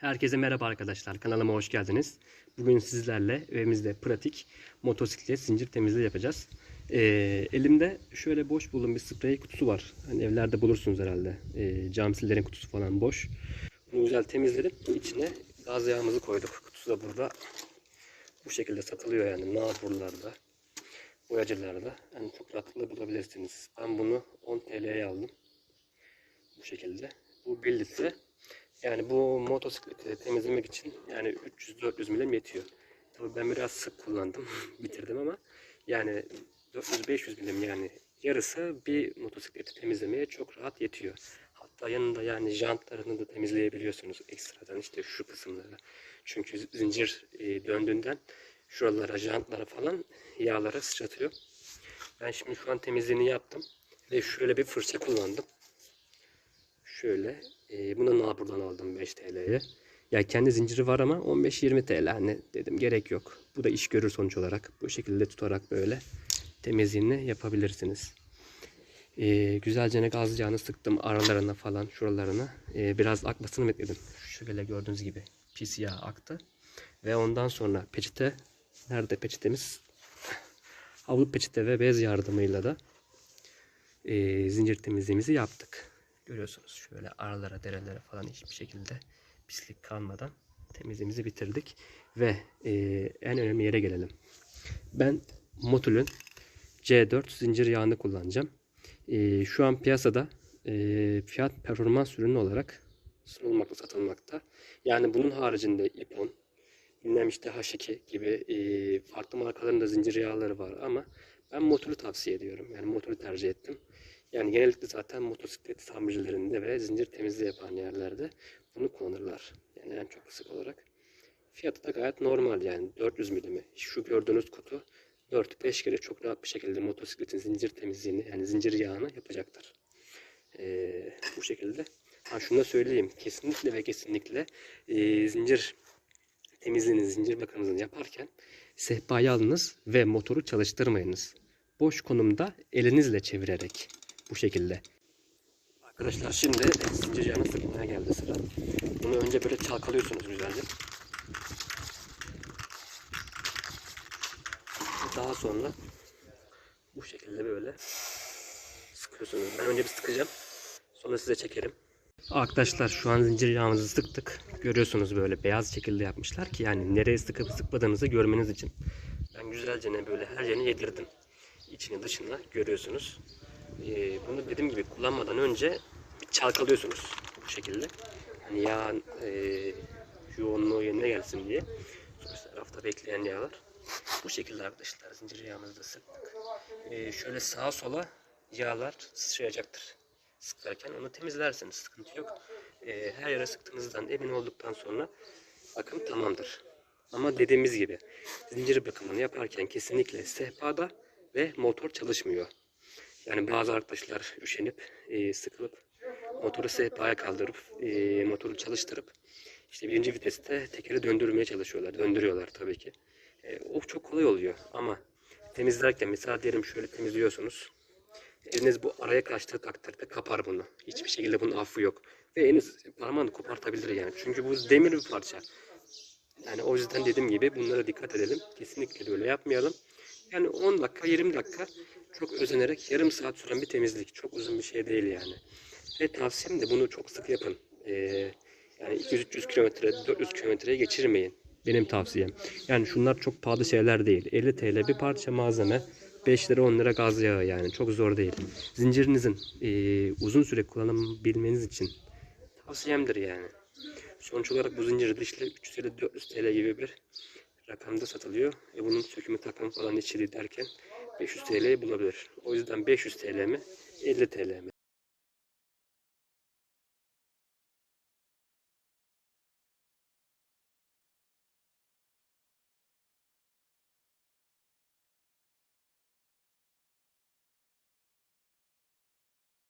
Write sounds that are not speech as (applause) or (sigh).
Herkese merhaba arkadaşlar. Kanalıma hoş geldiniz. Bugün sizlerle evimizde pratik motosiklet zincir temizliği yapacağız. Ee, elimde şöyle boş bulun bir sprey kutusu var. Hani evlerde bulursunuz herhalde. Ee, cam sillerin kutusu falan boş. Bunu güzel temizledim. İçine gaz yağımızı koyduk. Kutusu da burada. Bu şekilde satılıyor yani naburlarda, boyacılarda. Yani çok rahatlıkla bulabilirsiniz. Ben bunu 10 TL'ye aldım. Bu şekilde. Bu 1 litre. Yani bu motosikleti temizlemek için yani 300-400 milim yetiyor. Tabii ben biraz sık kullandım, (laughs) bitirdim ama yani 400-500 milim yani yarısı bir motosikleti temizlemeye çok rahat yetiyor. Hatta yanında yani jantlarını da temizleyebiliyorsunuz ekstradan işte şu kısımları. Çünkü zincir e, döndüğünden şuralara, jantlara falan yağlara sıçratıyor. Ben şimdi şu an temizliğini yaptım ve şöyle bir fırça kullandım. Şöyle. E, bunu Nabur'dan aldım 5 TL'ye. Ya kendi zinciri var ama 15-20 TL. Hani dedim gerek yok. Bu da iş görür sonuç olarak. Bu şekilde tutarak böyle temizliğini yapabilirsiniz. E, güzelce ne gaz yağını sıktım aralarına falan şuralarına. E, biraz akmasını bekledim. Şöyle gördüğünüz gibi pis yağ aktı. Ve ondan sonra peçete nerede peçetemiz? Havlu peçete ve bez yardımıyla da e, zincir temizliğimizi yaptık. Görüyorsunuz şöyle aralara, derelere falan hiçbir şekilde pislik kalmadan temizliğimizi bitirdik. Ve e, en önemli yere gelelim. Ben Motul'ün C4 zincir yağını kullanacağım. E, şu an piyasada e, fiyat performans ürünü olarak sunulmakta, satılmakta. Yani bunun haricinde Ipon, bilmem işte H2 gibi e, farklı markaların da zincir yağları var ama ben Motul'u tavsiye ediyorum. Yani Motul'u tercih ettim. Yani genellikle zaten motosiklet tamircilerinde ve zincir temizliği yapan yerlerde bunu kullanırlar. Yani en çok sık olarak. Fiyatı da gayet normal yani 400 milimi. Şu gördüğünüz kutu 4-5 kere çok rahat bir şekilde motosikletin zincir temizliğini yani zincir yağını yapacaktır. Ee, bu şekilde. Ha şunu da söyleyeyim. Kesinlikle ve kesinlikle e, zincir temizliğini, zincir bakımınızı yaparken sehpayı alınız ve motoru çalıştırmayınız. Boş konumda elinizle çevirerek bu şekilde. Arkadaşlar şimdi zincir yağını sıkmaya geldi sıra. Bunu önce böyle çalkalıyorsunuz güzelce. Daha sonra bu şekilde böyle sıkıyorsunuz. Ben önce bir sıkacağım. Sonra size çekerim. Arkadaşlar şu an zincir yağımızı sıktık. Görüyorsunuz böyle beyaz şekilde yapmışlar ki yani nereye sıkıp sıkmadığınızı görmeniz için. Ben güzelce ne böyle her yerini yedirdim. İçini dışını görüyorsunuz. Ee, bunu dediğim gibi kullanmadan önce çalkalıyorsunuz bu şekilde. Hani yağ e, yoğunluğu yerine gelsin diye. Sonuçta rafta bekleyen yağlar. Bu şekilde arkadaşlar zincir yağımızı da sıktık. Ee, şöyle sağa sola yağlar sıçrayacaktır. Sıkarken onu temizlerseniz sıkıntı yok. Ee, her yere sıktığınızdan emin olduktan sonra bakım tamamdır. Ama dediğimiz gibi zincir bakımını yaparken kesinlikle sehpada ve motor çalışmıyor. Yani bazı arkadaşlar üşenip e, sıkılıp motoru sehpaya kaldırıp e, motoru çalıştırıp işte birinci viteste tekeri döndürmeye çalışıyorlar. Döndürüyorlar tabii ki. E, o çok kolay oluyor ama temizlerken mesela diyelim şöyle temizliyorsunuz. Eliniz bu araya kaçtığı takdirde kapar bunu. Hiçbir şekilde bunun affı yok. Ve eliniz parmağını kopartabilir yani. Çünkü bu demir bir parça. Yani o yüzden dediğim gibi bunlara dikkat edelim. Kesinlikle böyle yapmayalım. Yani 10 dakika 20 dakika çok özenerek yarım saat süren bir temizlik. Çok uzun bir şey değil yani. Ve tavsiyem de bunu çok sık yapın. Ee, yani 200-300 kilometre 400 kilometreye geçirmeyin. Benim tavsiyem. Yani şunlar çok pahalı şeyler değil. 50 TL bir parça malzeme. 5 lira 10 lira gaz yağı yani. Çok zor değil. Zincirinizin e, uzun süre kullanabilmeniz için tavsiyemdir yani. Sonuç olarak bu zincir dışlı 350-400 TL gibi bir rakamda satılıyor. E bunun sökümü takım falan içeri derken 500 TL'yi bulabilir. O yüzden 500 TL mi 50 TL mi?